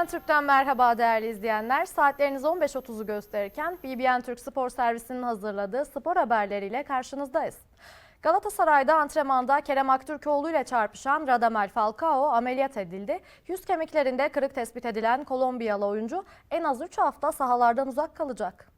BBN Türk'ten merhaba değerli izleyenler. Saatleriniz 15.30'u gösterirken BBN Türk Spor Servisi'nin hazırladığı spor haberleriyle karşınızdayız. Galatasaray'da antrenmanda Kerem Aktürkoğlu ile çarpışan Radamel Falcao ameliyat edildi. Yüz kemiklerinde kırık tespit edilen Kolombiyalı oyuncu en az 3 hafta sahalardan uzak kalacak.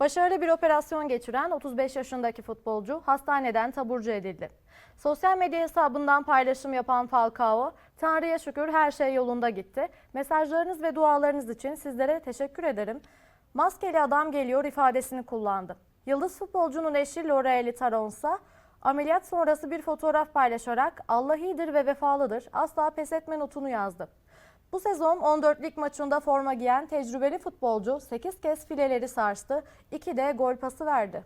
Başarılı bir operasyon geçiren 35 yaşındaki futbolcu hastaneden taburcu edildi. Sosyal medya hesabından paylaşım yapan Falcao, Tanrı'ya şükür her şey yolunda gitti. Mesajlarınız ve dualarınız için sizlere teşekkür ederim. Maskeli adam geliyor ifadesini kullandı. Yıldız futbolcunun eşi Lorraine Taronsa, ameliyat sonrası bir fotoğraf paylaşarak Allah iyidir ve vefalıdır, asla pes etme notunu yazdı. Bu sezon 14 lig maçında forma giyen tecrübeli futbolcu 8 kez fileleri sarstı, 2 de gol pası verdi.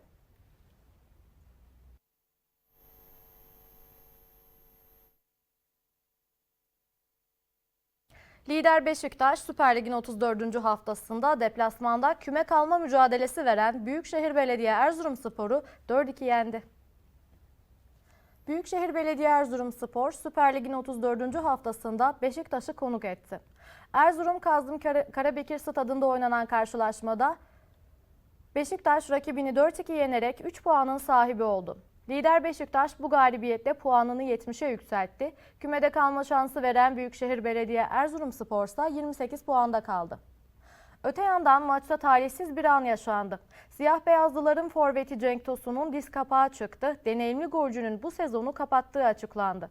Lider Beşiktaş Süper Lig'in 34. haftasında deplasmanda küme kalma mücadelesi veren Büyükşehir Belediye Erzurumspor'u 4-2 yendi. Büyükşehir Belediye Erzurumspor Süper Lig'in 34. haftasında Beşiktaş'ı konuk etti. Erzurum Kazım Kara- Karabekir stadında oynanan karşılaşmada Beşiktaş rakibini 4-2 yenerek 3 puanın sahibi oldu. Lider Beşiktaş bu galibiyetle puanını 70'e yükseltti. Kümede kalma şansı veren Büyükşehir Belediye Erzurumspor ise 28 puanda kaldı. Öte yandan maçta talihsiz bir an yaşandı. Siyah beyazlıların forveti Cenk Tosun'un diz kapağı çıktı. Deneyimli golcünün bu sezonu kapattığı açıklandı.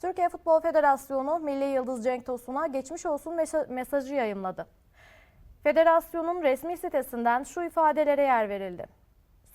Türkiye Futbol Federasyonu Milli Yıldız Cenk Tosun'a geçmiş olsun mesa- mesajı yayımladı. Federasyonun resmi sitesinden şu ifadelere yer verildi.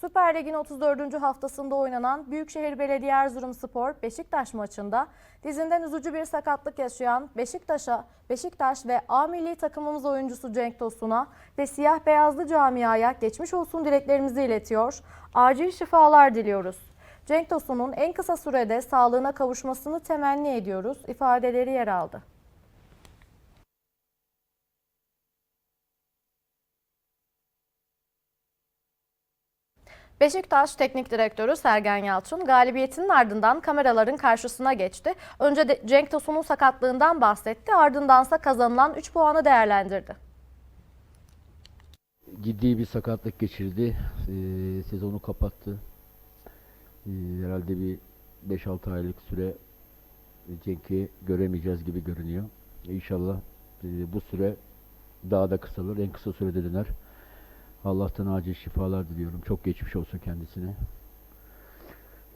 Süper Lig'in 34. haftasında oynanan Büyükşehir Belediye Erzurumspor Beşiktaş maçında dizinden üzücü bir sakatlık yaşayan Beşiktaş'a, Beşiktaş ve A milli takımımız oyuncusu Cenk Tosun'a ve siyah beyazlı camiaya geçmiş olsun dileklerimizi iletiyor. Acil şifalar diliyoruz. Cenk Tosun'un en kısa sürede sağlığına kavuşmasını temenni ediyoruz ifadeleri yer aldı. Beşiktaş Teknik Direktörü Sergen Yalçın galibiyetinin ardından kameraların karşısına geçti. Önce de Cenk Tosun'un sakatlığından bahsetti ardındansa kazanılan 3 puanı değerlendirdi. ciddi bir sakatlık geçirdi. Ee, sezonu kapattı. Ee, herhalde bir 5-6 aylık süre Cenk'i göremeyeceğiz gibi görünüyor. İnşallah e, bu süre daha da kısalır. En kısa sürede döner. Allah'tan acil şifalar diliyorum. Çok geçmiş olsun kendisine.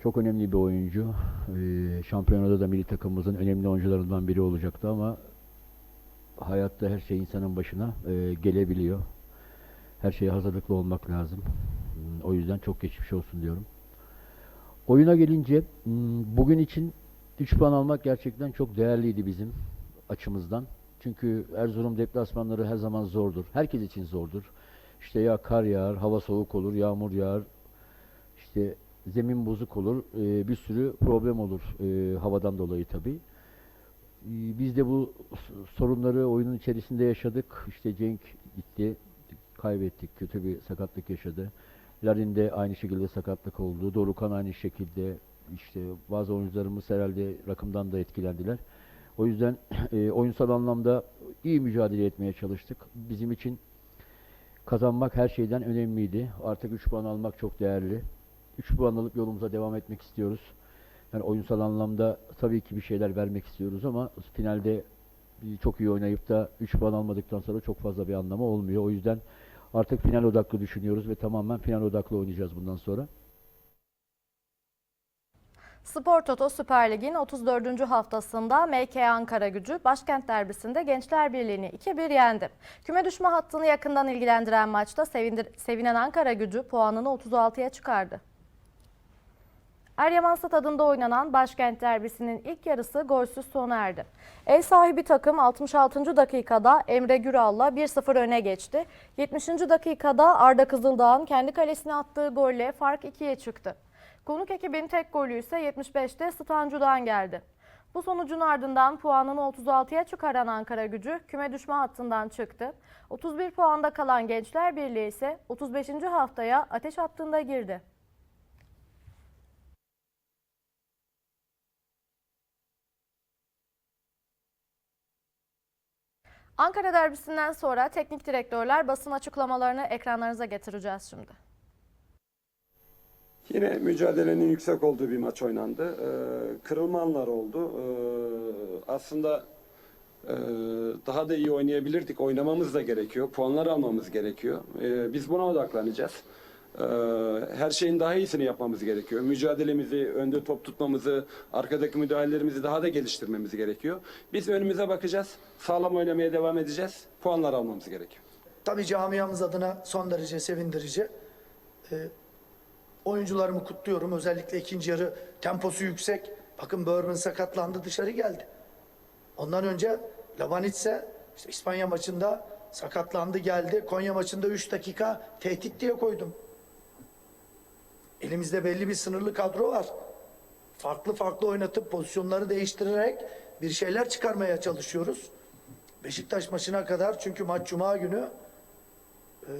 Çok önemli bir oyuncu. Ee, şampiyonada da milli takımımızın önemli oyuncularından biri olacaktı ama hayatta her şey insanın başına e, gelebiliyor. Her şeye hazırlıklı olmak lazım. Hmm, O yüzden çok geçmiş olsun diyorum. Oyuna gelince hmm, bugün için 3 puan almak gerçekten çok değerliydi bizim açımızdan. Çünkü Erzurum deplasmanları her zaman zordur. Herkes için zordur. İşte ya kar yağar, hava soğuk olur, yağmur yağar, işte zemin bozuk olur, ee, bir sürü problem olur ee, havadan dolayı tabii. Ee, Biz de bu sorunları oyunun içerisinde yaşadık. İşte Cenk gitti, kaybettik, kötü bir sakatlık yaşadı. Larin de aynı şekilde sakatlık oldu. Dorukan aynı şekilde işte bazı oyuncularımız herhalde rakımdan da etkilendiler. O yüzden e, oyunsal anlamda iyi mücadele etmeye çalıştık. Bizim için kazanmak her şeyden önemliydi. Artık 3 puan almak çok değerli. 3 puan alıp yolumuza devam etmek istiyoruz. Yani oyunsal anlamda tabii ki bir şeyler vermek istiyoruz ama finalde çok iyi oynayıp da 3 puan almadıktan sonra çok fazla bir anlamı olmuyor. O yüzden artık final odaklı düşünüyoruz ve tamamen final odaklı oynayacağız bundan sonra. Spor Toto Süper Lig'in 34. haftasında MK Ankara gücü başkent derbisinde Gençler Birliği'ni 2-1 yendi. Küme düşme hattını yakından ilgilendiren maçta sevindir- sevinen Ankara gücü puanını 36'ya çıkardı. Eryaman Stadında oynanan başkent derbisinin ilk yarısı golsüz sona erdi. Ev sahibi takım 66. dakikada Emre Güral'la 1-0 öne geçti. 70. dakikada Arda Kızıldağ'ın kendi kalesine attığı golle fark 2'ye çıktı. Konuk ekibin tek golü ise 75'te Stancu'dan geldi. Bu sonucun ardından puanını 36'ya çıkaran Ankara gücü küme düşme hattından çıktı. 31 puanda kalan Gençler Birliği ise 35. haftaya ateş hattında girdi. Ankara derbisinden sonra teknik direktörler basın açıklamalarını ekranlarınıza getireceğiz şimdi. Yine mücadelenin yüksek olduğu bir maç oynandı. Ee, kırılma anlar oldu. Ee, aslında e, daha da iyi oynayabilirdik. Oynamamız da gerekiyor. Puanlar almamız gerekiyor. Ee, biz buna odaklanacağız. Ee, her şeyin daha iyisini yapmamız gerekiyor. Mücadelemizi, önde top tutmamızı, arkadaki müdahalelerimizi daha da geliştirmemiz gerekiyor. Biz önümüze bakacağız. Sağlam oynamaya devam edeceğiz. Puanlar almamız gerekiyor. Tabii camiamız adına son derece sevindirici. Ee, oyuncularımı kutluyorum. Özellikle ikinci yarı temposu yüksek. Bakın Bourbon sakatlandı dışarı geldi. Ondan önce Labanitse işte İspanya maçında sakatlandı geldi. Konya maçında 3 dakika tehdit diye koydum. Elimizde belli bir sınırlı kadro var. Farklı farklı oynatıp pozisyonları değiştirerek bir şeyler çıkarmaya çalışıyoruz. Beşiktaş maçına kadar çünkü maç cuma günü e,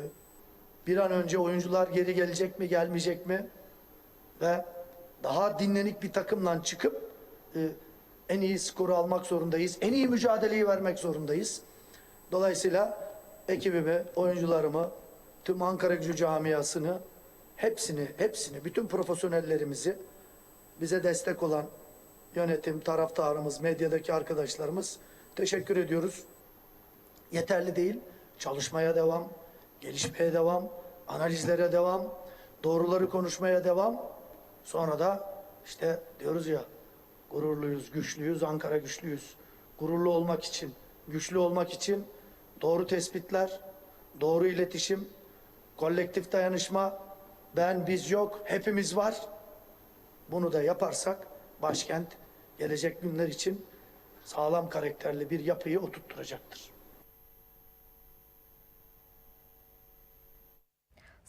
bir an önce oyuncular geri gelecek mi gelmeyecek mi ve daha dinlenik bir takımla çıkıp e, en iyi skoru almak zorundayız. En iyi mücadeleyi vermek zorundayız. Dolayısıyla ekibimi, oyuncularımı, tüm Ankara Gücü camiasını hepsini, hepsini, bütün profesyonellerimizi bize destek olan yönetim, taraftarımız, medyadaki arkadaşlarımız teşekkür ediyoruz. Yeterli değil. Çalışmaya devam, gelişmeye devam, analizlere devam, doğruları konuşmaya devam. Sonra da işte diyoruz ya gururluyuz, güçlüyüz, Ankara güçlüyüz. Gururlu olmak için, güçlü olmak için doğru tespitler, doğru iletişim, kolektif dayanışma, ben biz yok, hepimiz var. Bunu da yaparsak başkent gelecek günler için sağlam karakterli bir yapıyı oturtturacaktır.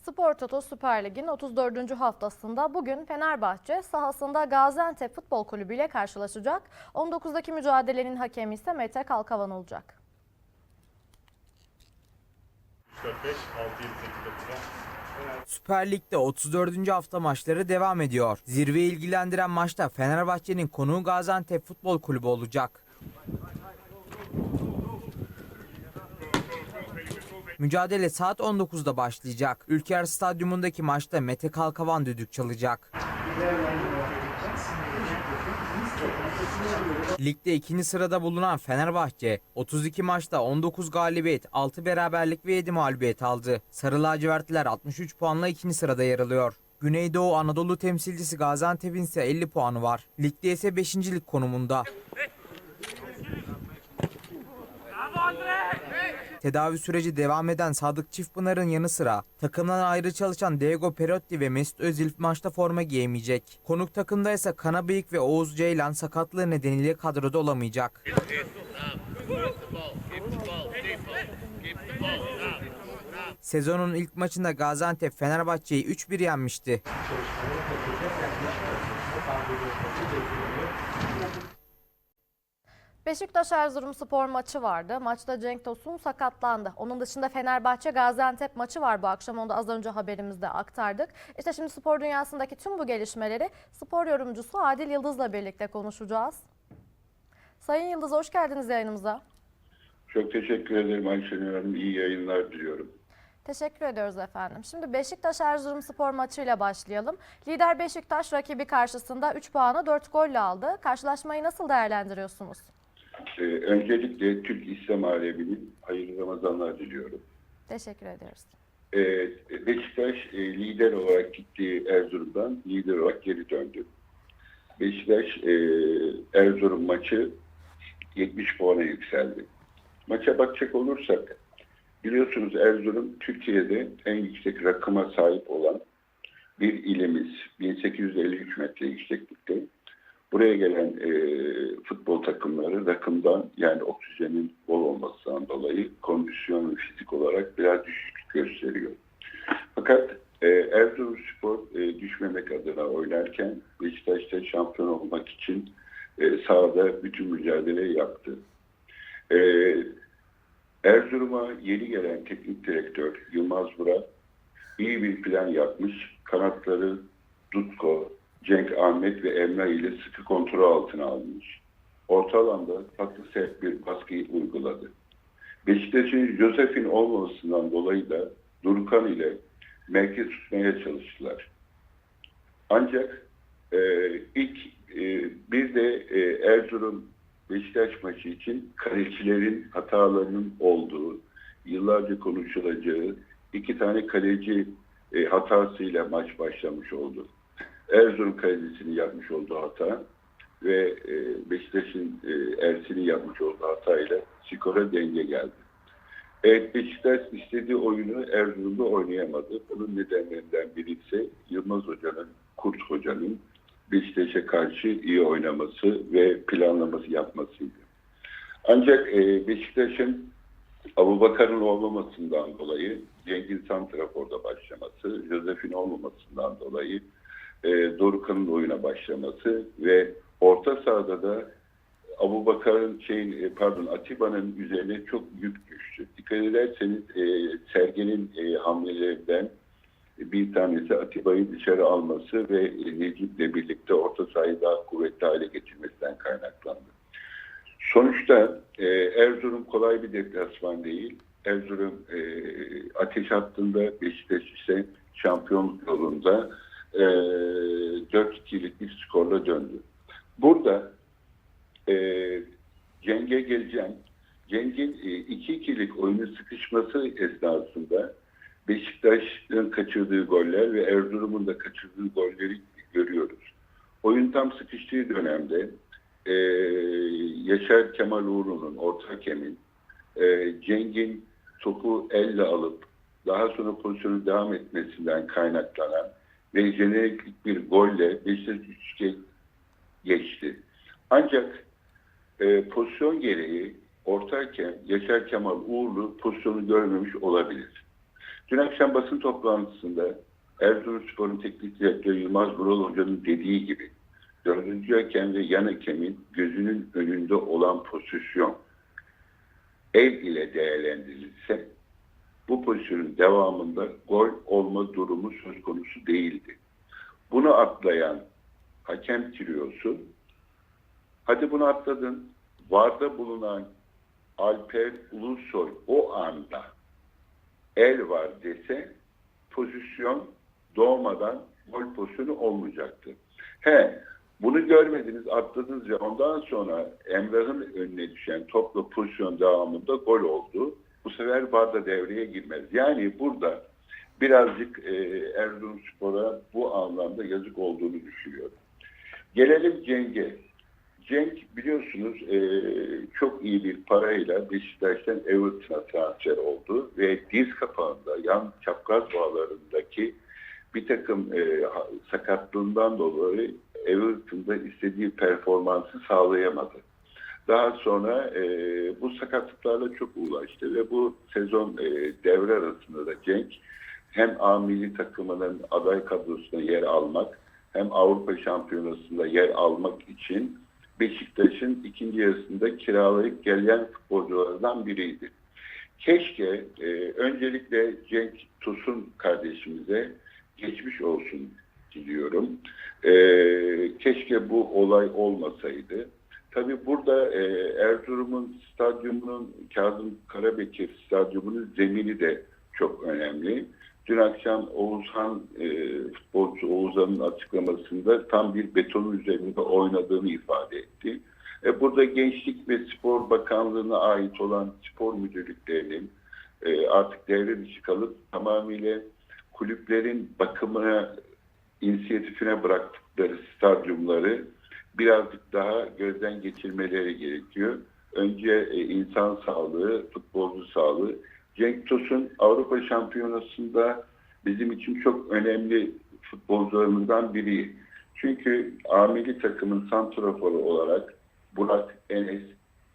Spor Toto Süper Lig'in 34. haftasında bugün Fenerbahçe sahasında Gaziantep Futbol Kulübü ile karşılaşacak. 19'daki mücadelenin hakemi ise Mete Kalkavan olacak. 4, 5, 6, 7, 8, 9'a. Süper Lig'de 34. hafta maçları devam ediyor. Zirveyi ilgilendiren maçta Fenerbahçe'nin konuğu Gaziantep Futbol Kulübü olacak. Mücadele saat 19'da başlayacak. Ülker Stadyumundaki maçta Mete Kalkavan düdük çalacak. Ligde ikinci sırada bulunan Fenerbahçe 32 maçta 19 galibiyet, 6 beraberlik ve 7 mağlubiyet aldı. Sarı lacivertliler 63 puanla ikinci sırada yer alıyor. Güneydoğu Anadolu temsilcisi Gaziantep'in ise 50 puanı var. Ligde ise 5. lig konumunda. Tedavi süreci devam eden Sadık Çiftpınar'ın yanı sıra takımdan ayrı çalışan Diego Perotti ve Mesut Özil maçta forma giyemeyecek. Konuk takımda ise Kanabıyık ve Oğuz Ceylan sakatlığı nedeniyle kadroda olamayacak. Sezonun ilk maçında Gaziantep Fenerbahçe'yi 3-1 yenmişti. Beşiktaş Erzurum spor maçı vardı. Maçta Cenk Tosun sakatlandı. Onun dışında Fenerbahçe Gaziantep maçı var bu akşam. Onu da az önce haberimizde aktardık. İşte şimdi spor dünyasındaki tüm bu gelişmeleri spor yorumcusu Adil Yıldız'la birlikte konuşacağız. Sayın Yıldız hoş geldiniz yayınımıza. Çok teşekkür ederim Ayşenur Hanım. İyi yayınlar diliyorum. Teşekkür ediyoruz efendim. Şimdi Beşiktaş Erzurum spor maçıyla başlayalım. Lider Beşiktaş rakibi karşısında 3 puanı 4 golle aldı. Karşılaşmayı nasıl değerlendiriyorsunuz? Ee, öncelikle Türk İslam aleminin hayırlı Ramazanlar diliyorum. Teşekkür ediyoruz. Ee, Beşiktaş e, lider olarak gitti Erzurum'dan lider olarak geri döndü. Beşiktaş e, Erzurum maçı 70 puana yükseldi. Maça bakacak olursak biliyorsunuz Erzurum Türkiye'de en yüksek rakıma sahip olan bir ilimiz. 1853 metre yükseklikte. Buraya gelen e, futbol takımları rakımdan yani oksijenin bol olmasından dolayı kondisyon ve fizik olarak biraz düşüklük gösteriyor. Fakat e, Erzurumspor e, düşmemek adına oynarken Beşiktaş'ta şampiyon olmak için e, sahada bütün mücadele yaptı. E, Erzurum'a yeni gelen teknik direktör Yılmaz Vural iyi bir plan yapmış. Kanatları Dutko, Cenk Ahmet ve Emrah ile sıkı kontrol altına almış. Orta alanda tatlı sert bir baskıyı uyguladı. Beşiktaş'ın Josef'in olmamasından dolayı da Durkan ile merkez tutmaya çalıştılar. Ancak e, ilk e, bir de e, Erzurum Beşiktaş maçı için kalecilerin hatalarının olduğu, yıllarca konuşulacağı iki tane kaleci e, hatasıyla maç başlamış oldu. Erzurum kalecisinin yapmış olduğu hata ve e, Beşiktaş'ın e, Ersin'in yapmış olduğu hatayla skora denge geldi. Evet Beşiktaş istediği oyunu Erzurum'da oynayamadı. Bunun nedenlerinden biri ise Yılmaz Hoca'nın, Kurt Hoca'nın Beşiktaş'a karşı iyi oynaması ve planlaması yapmasıydı. Ancak e, Beşiktaş'ın Abu Bakar'ın olmamasından dolayı Cengiz Santrafor'da başlaması, Josef'in olmamasından dolayı e, Dorukhan'ın oyuna başlaması ve orta sahada da Abu Bakar'ın şeyin e, pardon Atiba'nın üzerine çok yük düştü. Dikkat ederseniz e, Sergen'in e, hamlelerinden bir tanesi Atiba'yı dışarı alması ve e, Necip'le birlikte orta sahayı daha kuvvetli hale getirmesinden kaynaklandı. Sonuçta e, Erzurum kolay bir deplasman değil. Erzurum e, ateş hattında Beşiktaş ise şampiyonluk yolunda e, 4-2'lik bir skorla döndü. Burada e, Ceng'e geleceğim. Ceng'in e, 2-2'lik oyunun sıkışması esnasında Beşiktaş'ın kaçırdığı goller ve Erzurum'un da kaçırdığı golleri görüyoruz. Oyun tam sıkıştığı dönemde e, Yaşar Kemal Uğurlu'nun, orta hakemin, e, Ceng'in topu elle alıp daha sonra pozisyonun devam etmesinden kaynaklanan ve bir golle Beşiktaş 3 geçti. Ancak e, pozisyon gereği orta hakem Yaşar Kemal Uğurlu pozisyonu görmemiş olabilir. Dün akşam basın toplantısında Erzurumspor'un teknik direktörü Yılmaz Vural Hoca'nın dediği gibi dördüncü hakem ve yan hakemin gözünün önünde olan pozisyon el ile değerlendirilse bu pozisyonun devamında gol olma durumu söz konusu değildi. Bunu atlayan hakem triosu hadi bunu atladın VAR'da bulunan Alper Ulusoy o anda el var dese pozisyon doğmadan gol pozisyonu olmayacaktı. He, bunu görmediniz, atladınız ve ondan sonra Emrah'ın önüne düşen topla pozisyon devamında gol oldu. Bu sefer VAR'da devreye girmez. Yani burada birazcık e, Erzurumspor'a bu anlamda yazık olduğunu düşünüyorum. Gelelim Cenk'e. Cenk biliyorsunuz e, çok iyi bir parayla Beşiktaş'tan Everton'a transfer oldu ve diz kapağında yan çapraz bağlarındaki bir takım e, sakatlığından dolayı Everton'da istediği performansı sağlayamadı. Daha sonra e, bu sakatlıklarla çok uğraştı ve bu sezon e, devre arasında da Cenk hem A milli takımının aday kadrosuna yer almak hem Avrupa Şampiyonası'nda yer almak için Beşiktaş'ın ikinci yarısında kiralayıp gelen futbolculardan biriydi. Keşke e, öncelikle Cenk Tosun kardeşimize geçmiş olsun diliyorum. E, keşke bu olay olmasaydı. Tabii burada e, Erzurum'un stadyumunun, Kazım Karabekir stadyumunun zemini de çok önemli. Dün akşam Oğuzhan, e, futbolcu Oğuzhan'ın açıklamasında tam bir betonun üzerinde oynadığını ifade etti. E, burada Gençlik ve Spor Bakanlığı'na ait olan spor müdürlüklerinin e, artık devre dışı kalıp tamamıyla kulüplerin bakımına, inisiyatifine bıraktıkları stadyumları birazcık daha gözden geçirmeleri gerekiyor. Önce e, insan sağlığı, futbolcu sağlığı. Cenk Tosun Avrupa Şampiyonası'nda bizim için çok önemli futbolcularımızdan biri. Çünkü amili takımın santraforu olarak Burak Enes,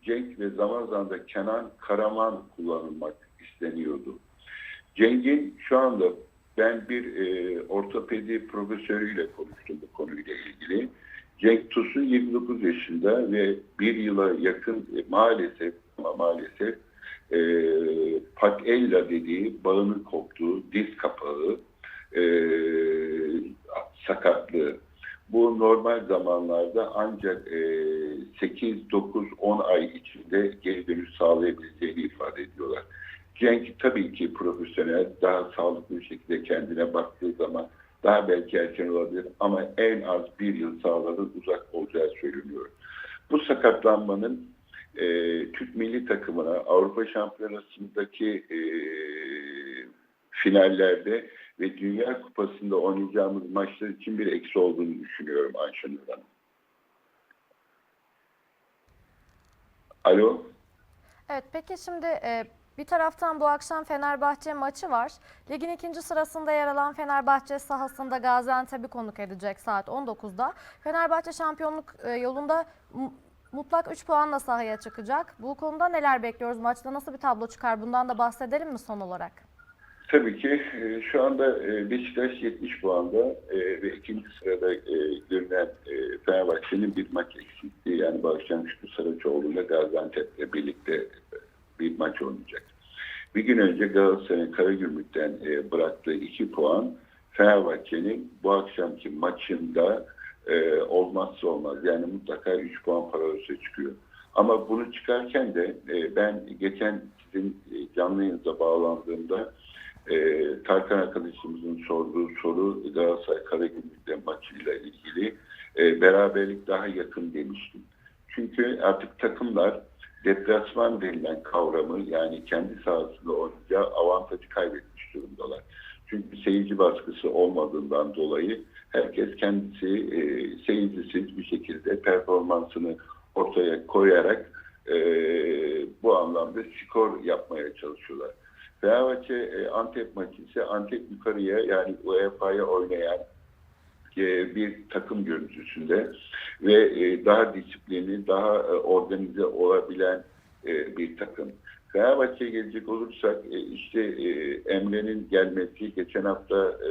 Cenk ve zaman zaman da Kenan Karaman kullanılmak isteniyordu. Cenk'in şu anda ben bir e, ortopedi profesörüyle konuştum bu konuyla ilgili. Cenk Tosun 29 yaşında ve bir yıla yakın e, maalesef ama maalesef e, patella dediği bağının koptuğu diz kapağı e, sakatlığı. Bu normal zamanlarda ancak e, 8, 9, 10 ay içinde geri dönüş sağlayabileceğini ifade ediyorlar. Cenk tabii ki profesyonel, daha sağlıklı bir şekilde kendine baktığı zaman daha belki erken olabilir ama en az bir yıl sahaların uzak olacağı söyleniyor. Bu sakatlanmanın e, Türk milli takımına Avrupa Şampiyonası'ndaki e, finallerde ve Dünya Kupası'nda oynayacağımız maçlar için bir eksi olduğunu düşünüyorum Ayşenur Hanım. Alo? Evet peki şimdi e, bir taraftan bu akşam Fenerbahçe maçı var. Ligin ikinci sırasında yer alan Fenerbahçe sahasında Gaziantep'i konuk edecek saat 19'da. Fenerbahçe şampiyonluk e, yolunda mu- mutlak 3 puanla sahaya çıkacak. Bu konuda neler bekliyoruz? Maçta nasıl bir tablo çıkar? Bundan da bahsedelim mi son olarak? Tabii ki e, şu anda e, Beşiktaş 70 puanda ve ikinci sırada görünen Fenerbahçe'nin bir maç eksikliği. Yani bu akşam Şükrü Saraçoğlu ile Gaziantep'le birlikte bir maç oynayacak. Bir gün önce Galatasaray'ın Karagümrük'ten e, bıraktığı 2 puan Fenerbahçe'nin bu akşamki maçında e, olmazsa olmaz. Yani mutlaka 3 puan paralelse çıkıyor. Ama bunu çıkarken de e, ben geçen sizin e, canlı yayınıza bağlandığımda e, Tarkan arkadaşımızın sorduğu soru Galatasaray Karagümrük'te maçıyla ilgili e, beraberlik daha yakın demiştim. Çünkü artık takımlar deplasman denilen kavramı yani kendi sahasında oynayacağı avantajı kaybetmiş durumdalar. Çünkü seyirci baskısı olmadığından dolayı herkes kendisi e, seyircisiz bir şekilde performansını ortaya koyarak e, bu anlamda skor yapmaya çalışıyorlar. Fenerbahçe e, Antep maçı ise Antep yukarıya yani UEFA'ya oynayan bir takım görüntüsünde ve e, daha disiplinli, daha e, organize olabilen e, bir takım. Fenerbahçe'ye gelecek olursak e, işte e, Emre'nin gelmesi, geçen hafta e,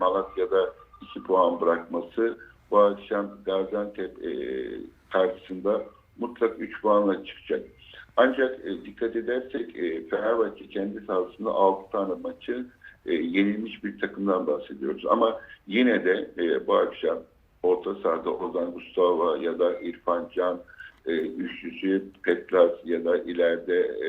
Malatya'da 2 puan bırakması, bu akşam Gaziantep e, karşısında mutlak 3 puanla çıkacak. Ancak e, dikkat edersek e, Fenerbahçe kendi sahasında 6 tane maçı e, yenilmiş bir takımdan bahsediyoruz. Ama yine de e, bu akşam orta sahada Ozan Gustavo ya da İrfan Can e, üçlüsü Petlas ya da ileride e,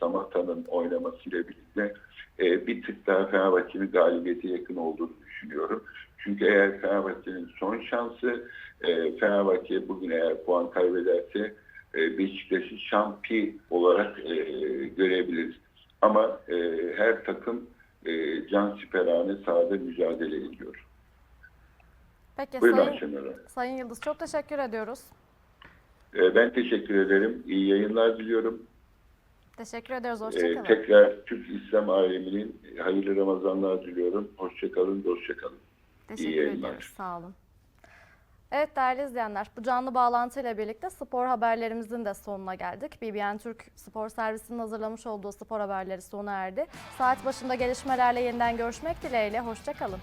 Samata'nın oynamasıyla birlikte e, bir tık daha Fenerbahçe'nin galibiyete yakın olduğunu düşünüyorum. Çünkü eğer Fenerbahçe'nin son şansı e, Fenerbahçe bugün eğer puan kaybederse e, Beşiktaş'ı şampi olarak e, görebiliriz. Ama e, her takım e, can siperhane sahada mücadele ediyor. Peki Buyurun Sayın, Hanım. Sayın Yıldız çok teşekkür ediyoruz. E, ben teşekkür ederim. İyi yayınlar diliyorum. Teşekkür ediyoruz. E, Hoşçakalın. tekrar Türk İslam aleminin hayırlı Ramazanlar diliyorum. Hoşçakalın, dostçakalın. Teşekkür yayınlar. ediyoruz. Sağ olun. Evet değerli izleyenler, bu canlı bağlantıyla birlikte spor haberlerimizin de sonuna geldik. BBN Türk Spor Servisi'nin hazırlamış olduğu spor haberleri sona erdi. Saat başında gelişmelerle yeniden görüşmek dileğiyle, hoşçakalın.